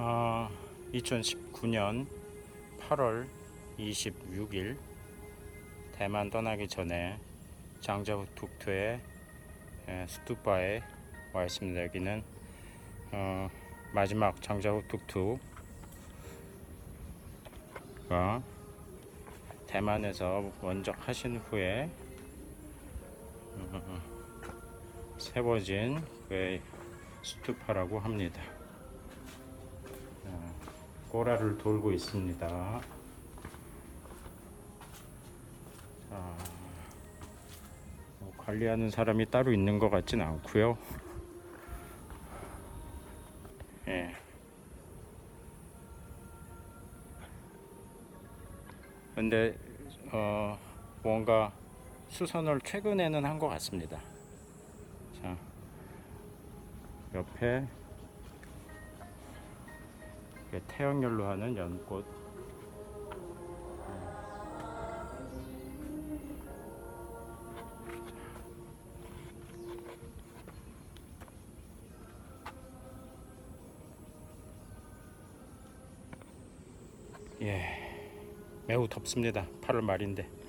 어, 2019년 8월 26일 대만 떠나기 전에 장자북투의 스투바에 와 있습니다. 여기는 어, 마지막 장자북투가 대만에서 원적 하신 후에 어, 세워진 그의 스투파라고 합니다. 어, 꼬라를 돌고 있습니다. 자, 뭐 관리하는 사람이 따로 있는 것 같진 않고요. 예. 근데 어, 뭔가 수선을 최근에는 한 것 같습니다. 자, 옆에 태양열로 하는 연꽃. 예, 매우 덥습니다. 8월 말인데